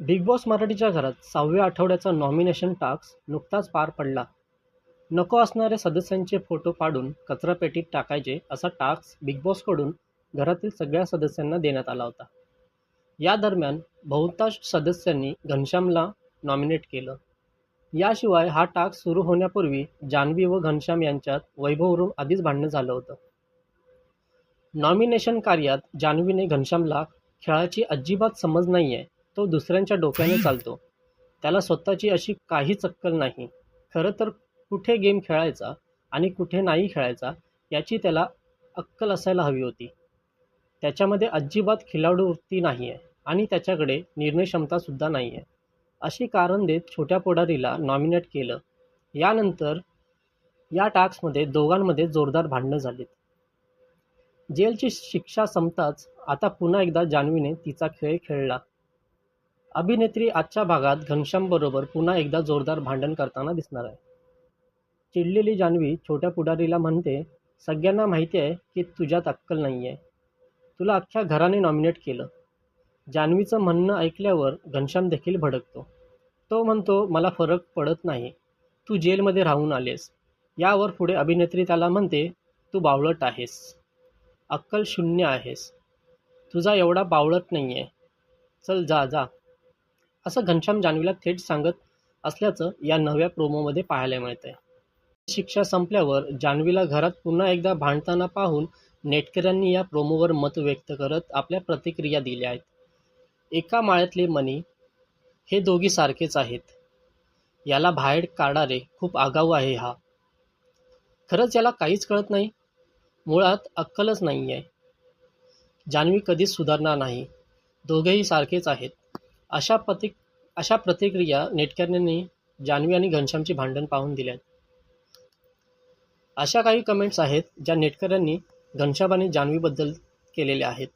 Big boss मराठीच्या घरात सहाव्या आठवड्याचा नॉमिनेशन टास्क नुकताच पार पडला. नको असणाऱ्या सदस्यांचे फोटो पाडून कचरापेटीत टाकायचे असा टास्क बिग बॉसकडून घरातील सगळ्या सदस्यांना देण्यात आला होता. या दरम्यान बहुतांश सदस्यांनी घनश्यामला नॉमिनेट केलं. याशिवाय हा टास्क सुरू होण्यापूर्वी जान्हवी व घनश्याम यांच्यात वैभववरून आधीच भांडणं झालं होतं. नॉमिनेशन कार्यात जान्हवीने घनश्यामला खेळाची अजिबात समज नाही आहे तो दुसऱ्यांच्या डोक्याने चालतो. त्याला स्वतःची अशी काहीच अक्कल नाही. खरं तर कुठे गेम खेळायचा आणि कुठे नाही खेळायचा याची त्याला अक्कल असायला हवी होती. त्याच्यामध्ये अजिबात खिलाडू वृत्ती नाही आहे आणि त्याच्याकडे निर्णय क्षमतासुद्धा नाही आहे अशी कारण देत छोट्या पुढारीला नॉमिनेट केलं. यानंतर या टास्कमध्ये दोघांमध्ये जोरदार भांडणं झालीत. जेलची शिक्षा संपताच आता पुन्हा एकदा जान्हवीने तिचा खेळ खेळला. अभिनेत्री आजच्या भागात घनश्यामबरोबर पुन्हा एकदा जोरदार भांडण करताना दिसणार आहे. चिडलेली जान्हवी छोट्या पुढारीला म्हणते सगळ्यांना माहिती आहे की तुझ्यात अक्कल नाही आहे तुला अख्ख्या घराने नॉमिनेट केलं. जान्हवीचं म्हणणं ऐकल्यावर घनश्याम देखील भडकतो. तो म्हणतो मला फरक पडत नाही. तू जेलमध्ये राहून आलेस. यावर पुढे अभिनेत्री त्याला म्हणते तू बावळट आहेस. अक्कल शून्य आहेस. तुझा एवढा बावळट नाही आहे चल जा जा. असं घनश्याम जान्हवीला थेट सांगत असल्याचं या नव्या प्रोमोमध्ये पाहायला मिळतंय. शिक्षा संपल्यावर जान्हवीला घरात पुन्हा एकदा भांडताना पाहून नेटकऱ्यांनी या प्रोमोवर मत व्यक्त करत आपल्या प्रतिक्रिया दिल्या आहेत. एका माळ्यातले मनी हे दोघी सारखेच आहेत. याला बाहेर काढणारे खूप आगाऊ आहे हा. खरंच याला काहीच कळत नाही. मुळात अक्कलच नाही आहे जान्हवी कधीच सुधारणार नाही. दोघेही सारखेच आहेत. अशा प्रतिक अशा प्रतिक्रिया नेटकऱ्यांनी जान्हवी आणि घनश्यामची भांडण पाहून दिल्यात. अशा काही कमेंट्स आहेत ज्या नेटकऱ्यांनी घनश्याम आणि जान्हवीबद्दल केलेल्या आहेत.